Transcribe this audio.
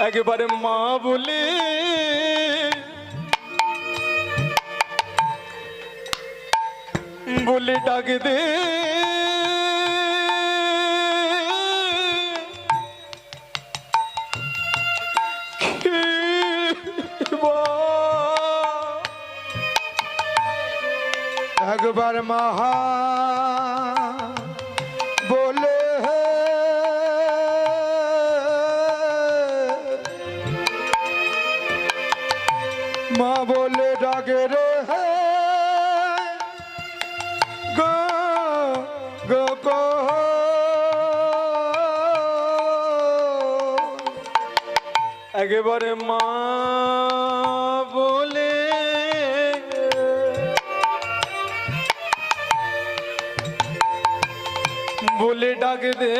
একেবারে মা বলে। বলে ডাকে দে। একবার মহা মা বলে ডাকে রে একেবারে মা বলে বলে ডাক দে।